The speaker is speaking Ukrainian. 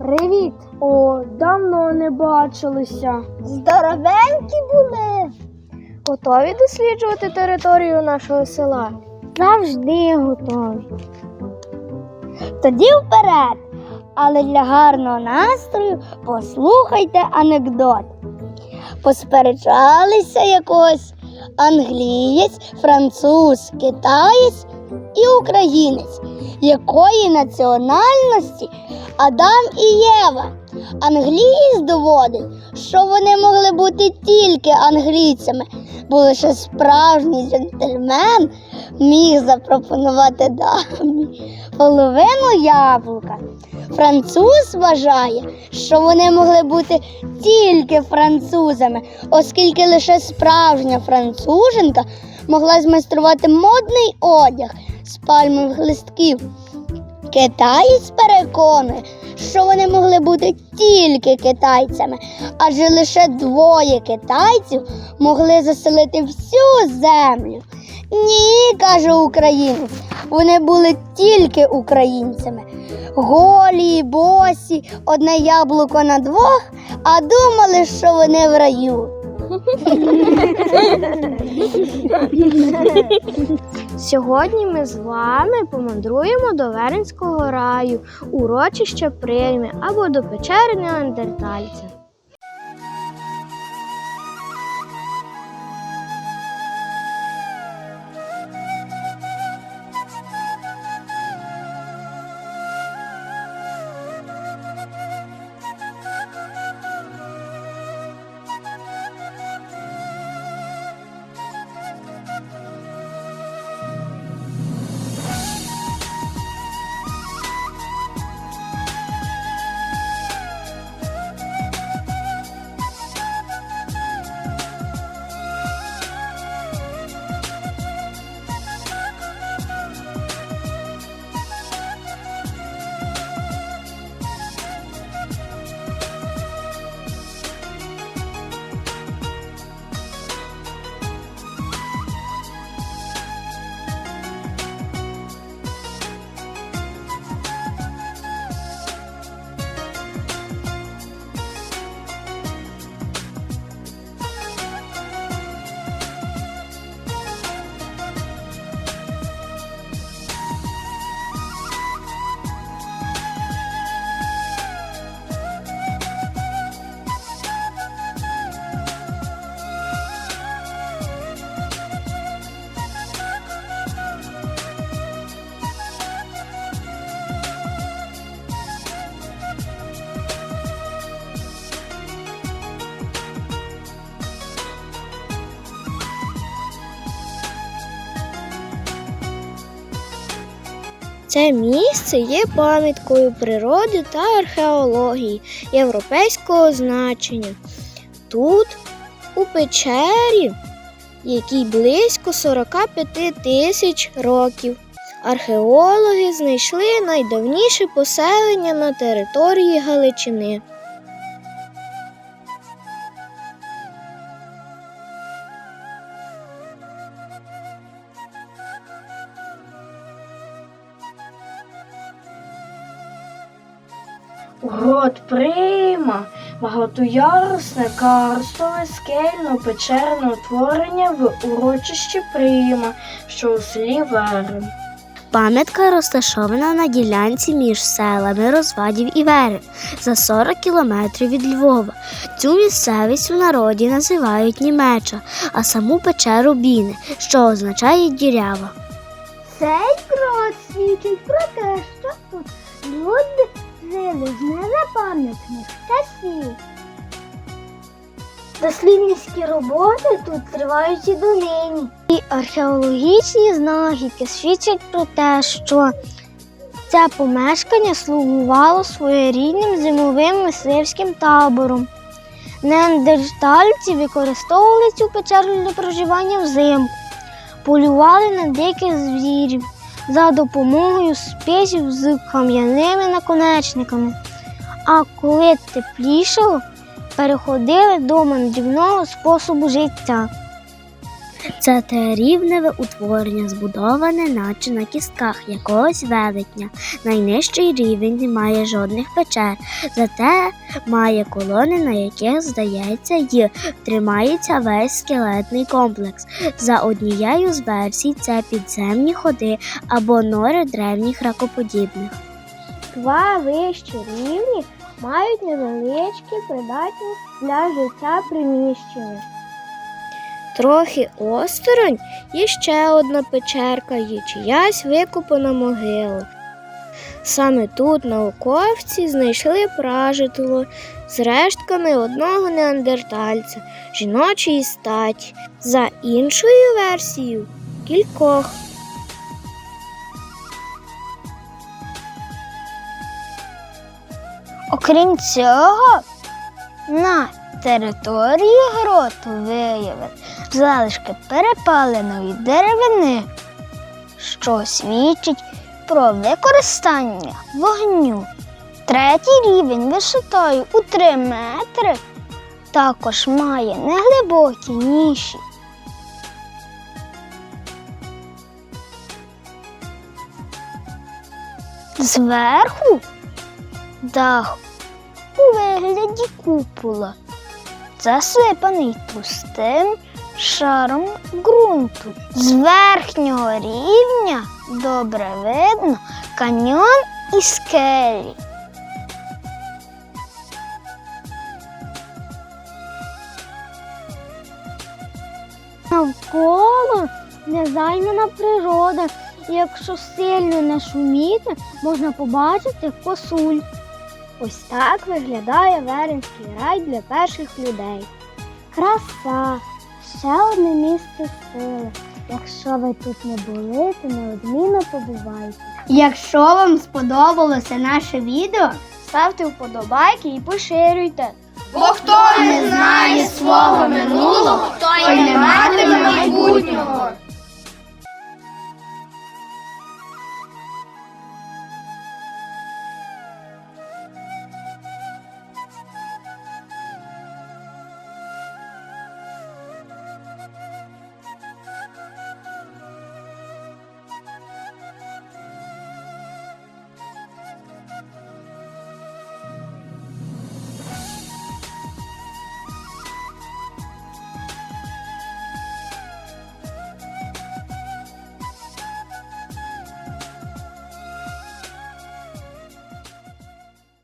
Привіт! О, давно не бачилися. Здоровенькі були. Готові досліджувати територію нашого села? Завжди готові. Тоді вперед. Але для гарного настрою послухайте анекдот. Посперечалися якось англієць, француз, китаєць і українець. Якої національності Адам і Єва? Англієць доводить, що вони могли бути тільки англійцями, бо лише справжній джентльмен міг запропонувати дамі половину яблука. Француз вважає, що вони могли бути тільки французами, оскільки лише справжня француженка могла змайструвати модний одяг з пальмових листків. Китаєць переконує, що вони могли бути тільки китайцями, адже лише двоє китайців могли заселити всю землю. Ні, каже українець, вони були тільки українцями. Голі, босі, одне яблуко на двох, а думали, що вони в раю. Сьогодні ми з вами помандруємо до Веренського раю, урочища Прийми або до печери Неандертальця. Це місце є пам'яткою природи та археології європейського значення. Тут, у печері, якій близько 45 тисяч років, археологи знайшли найдавніше поселення на території Галичини. Грот Прима, багатоярусне карстове скельно-печерне утворення в урочищі Прима, що у селі Верен. Пам'ятка розташована на ділянці між селами Розвадів і Верен за 40 кілометрів від Львова. Цю місцевість в народі називають Німеча, а саму печеру Біни, що означає дірява. Цей крот свідчить про те, що тут люди жили з незапам'ятних часів. Дослідницькі роботи тут тривають і донині. І археологічні знахідки свідчать про те, що це помешкання слугувало своєрідним зимовим мисливським табором. Неандертальці використовували цю печеру для проживання взимку, полювали на диких звірів за допомогою списів з кам'яними наконечниками. А коли теплішало, переходили до мандрівного способу життя. Це трирівневе утворення, збудоване наче на кістках якогось велетня. Найнижчий рівень не має жодних печер, зате має колони, на яких, здається, й тримається весь скелетний комплекс. За однією з версій, це підземні ходи або нори древніх ракоподібних. Два вищі рівні мають невеличкі придатні для життя приміщення. Трохи осторонь є ще одна печерка і чиясь викопана могила. Саме тут науковці знайшли пражитло з рештками одного неандертальця жіночої статі, за іншою версією кількох. Окрім цього, на території гроту виявили залишки перепаленої деревини, що свідчить про використання вогню. Третій рівень висотою у 3 метри також має неглибокі ніші. Зверху дах у вигляді купола, засипаний пустим шаром ґрунту. З верхнього рівня добре видно каньйон і скелі. Навколо незаймана природа. Якщо сильно не шуміти, можна побачити косуль. Ось так виглядає Веренський рай для перших людей. Краса, ще одне місце сили. Якщо ви тут не були, то неодмінно побувайте. Якщо вам сподобалося наше відео, ставте вподобайки і поширюйте. Бо хто не знає свого минулого, той не матиме